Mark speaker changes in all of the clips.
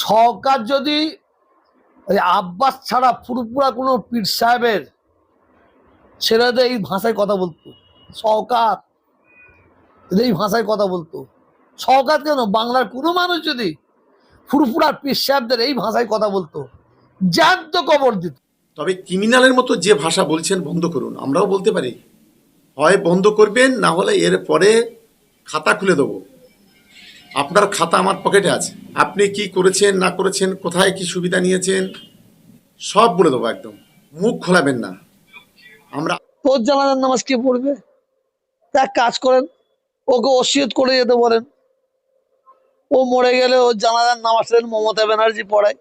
Speaker 1: সরকার যদি ওই আব্বাস ছাড়া পুরোপুরা কোনো পীর সাহেবের ছেলেদের এই ভাষায় কথা বলতো, সরকার এই ভাষায় কথা বলতো, সরকার কেন? বাংলার কোনো মানুষ যদি ফুরফুরার পীর সাহেবদের এই ভাষায় কথা বলতো, জ্যান্ত কবর দিত।
Speaker 2: তবে ক্রিমিনালের মতো যে ভাষা বলছেন বন্ধ করুন, আমরাও বলতে পারি। হয় বন্ধ করবেন, না হলে এর পরে খাতা খুলে দেবো। আপনার খাতা আমার পকেটে আছে। আপনি কি করেছেন না করেছেন কোথায় কি সুবিধা নিয়েছেন সব বলে দেবো একদম। মুখ খোলাবেন না। আমরা
Speaker 1: তোর জানাজার নামাজ কে পড়বে? তা এক কাজ করেন ওকে ওসিয়ত করে যেতে বলেন। ও মরে গেলে ওর জানাজার নামাজ মমতা ব্যানার্জি পড়ায়।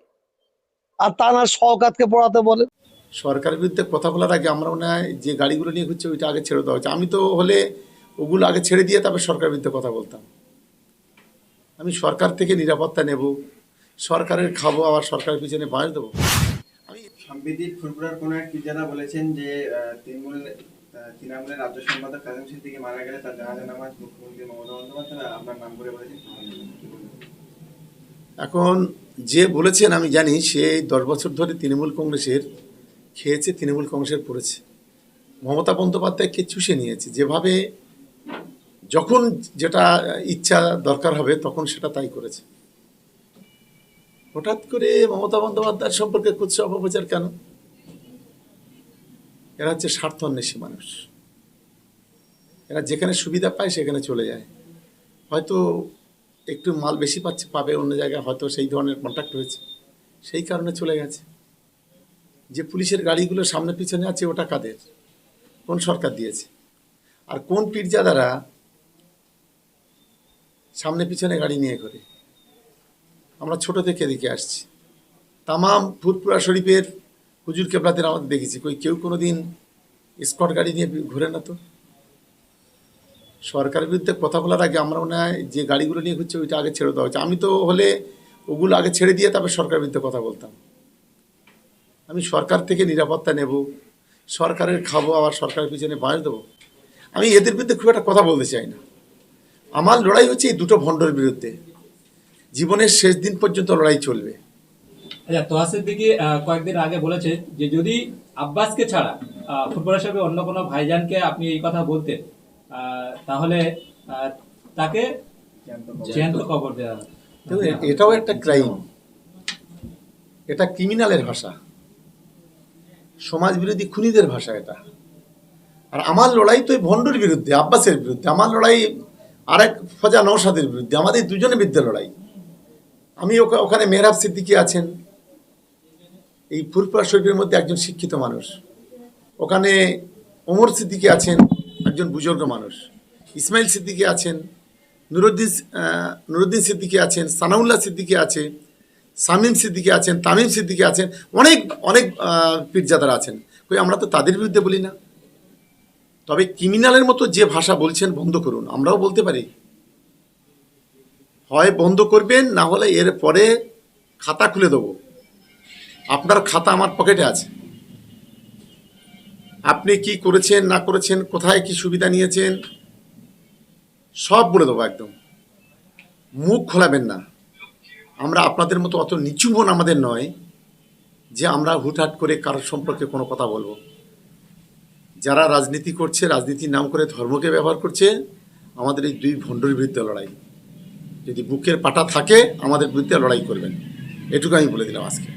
Speaker 1: আর তা না শওকাতকে পড়াতে বলেন।
Speaker 2: সরকারের বিরুদ্ধে কথা বলার আগে আমরা মনে হয় যে গাড়িগুলো নিয়ে ঘুরছে ওইটা আগে ছেড়ে দেওয়া হচ্ছে আমি তো হলে ওগুলো আগে ছেড়ে দিয়ে তারপর সরকারের বিরুদ্ধে কথা বলতাম। আমি সরকার থেকে নিরাপত্তা নেব। সরকারের খাব আবার সরকারের পিছনে বাঁশ দেবো। আমি
Speaker 3: সম্প্রীতি ফুরফুরার কোন এক পিজারা বলেছেন যে তৃণমূল তৃণমূলের রাজ্য সম্পাদক কাজম সিদ্দিকি মারা গেলে তার জানাজা নামাজ মুখ্যমন্ত্রী মমতা বন্দ্যোপাধ্যায় আপনার নাম করে বলেছেন।
Speaker 2: এখন যে বলেছেন আমি জানি সে দশ বছর ধরে তৃণমূল কংগ্রেসের খেয়েছে তৃণমূল কংগ্রেসের পড়েছে। মমতা বন্দ্যোপাধ্যায়কে চুষে নিয়েছে। যেভাবে যখন যেটা ইচ্ছা দরকার হবে, তখন সেটা তাই করেছে। হঠাৎ করে মমতা বন্দ্যোপাধ্যায় সম্পর্কে কুৎসা অপপ্রচার কেন? এরা হচ্ছে স্বার্থান্বেষী মানুষ। এরা যেখানে সুবিধা পায়, সেখানে চলে যায়। হয়তো একটু মাল বেশি পাচ্ছে, পাবে অন্য জায়গায়, হয়তো সেই ধরনের কন্ট্যাক্ট হয়েছে। সেই কারণে চলে গেছে। যে পুলিশের গাড়িগুলো সামনে পিছনে আছে, ওটা কাদের? কোন সরকার দিয়েছে? আর কোন পীরজাদারা সামনে পিছনে গাড়ি নিয়ে ঘোরে। আমরা ছোট থেকে দেখে আসছি। তামাম ফুরপুরা শরীফের হুজুর কেবলাদের আমাদের দেখেছি। কই, কেউ কোনো দিন স্কট গাড়ি নিয়ে ঘুরে না তো? সরকারের বিরুদ্ধে কথা বলার আগে আমরা মনে হয় যে গাড়িগুলো নিয়ে ঘুরছে, ওইটা আগে ছেড়ে দেওয়া হচ্ছে আমি তো হলে ওগুলো আগে ছেড়ে দিয়ে তারপর সরকারের বিরুদ্ধে কথা বলতাম। আমি সরকার থেকে নিরাপত্তা নেব, সরকারের খাব, আবার সরকারের পিছনে বাঁশ দেবো। আমি এদের বিরুদ্ধে খুব একটা কথা বলতে চাই না। আমার লড়াই হচ্ছে এই দুটো ভণ্ডের বিরুদ্ধে। জীবনের শেষ দিন পর্যন্ত লড়াই চলবে।
Speaker 4: আচ্ছা তোহা সিদ্দিকি আহ, কয়েকদিন আগে বলেছে যে যদি আব্বাসকে ছাড়া আহ, ফুটবলার অন্য কোনো ভাইজানকে আপনি এই কথা বলতেন তাহলে তাকে জ্যান্ত কবর দেওয়া
Speaker 2: এটাও একটা ক্রাইম। এটা ক্রিমিনালের ভাষা। সমাজ বিরোধী খুনিদের ভাষা এটা। আর আমার লড়াই তো ভণ্ডর বিরুদ্ধে আব্বাসের বিরুদ্ধে। আমার লড়াই আরেক ফজা নৌসাদের বিরুদ্ধে, আমাদের দুজনের বিরুদ্ধে লড়াই। আমি ওখানে মেহরাব সিদ্দিকি আছেন। এই ফুরপুরা শরীফের মধ্যে একজন শিক্ষিত মানুষ। ওখানে ওমর সিদ্দিকি আছেন, একজন বুজুর্গ মানুষ। ইসমাইল সিদ্দিকি আছেন, নুরুদ্দিন নুরুদ্দিন সিদ্দিকি আছেন, সানাউল্লাহ সিদ্দিকি আছে সামিম সিদ্দিকি আছেন, তামিম সিদ্দিকি আছেন, অনেক অনেক পীরজাদারা আছেন। কই, আমরা তো তাদের বিরুদ্ধে বলি না। তবে ক্রিমিনালের মতো যে ভাষা বলছেন বন্ধ করুন, আমরাও বলতে পারি। হয় বন্ধ করবেন, না হলে এর পরে খাতা খুলে দেবো। আপনার খাতা আমার পকেটে আছে। আপনি কি করেছেন, না করেছেন, কোথায় কি সুবিধা নিয়েছেন, সব বলে দেবো একদম। মুখ খোলাবেন না। আমরা আপনাদের মতো অত নিচু মন আমাদের নয় যে আমরা হুটহাট করে কারোর সম্পর্কে কোনো কথা বলব। যারা রাজনীতি করছে, রাজনীতির নাম করে ধর্মকে ব্যবহার করছে, আমাদের এই দুই ভণ্ডের বিরুদ্ধে লড়াই। যদি বুকের পাটা থাকে, আমাদের বিরুদ্ধে লড়াই করবেন। এটুকু আমি বলে দিলাম আজকে।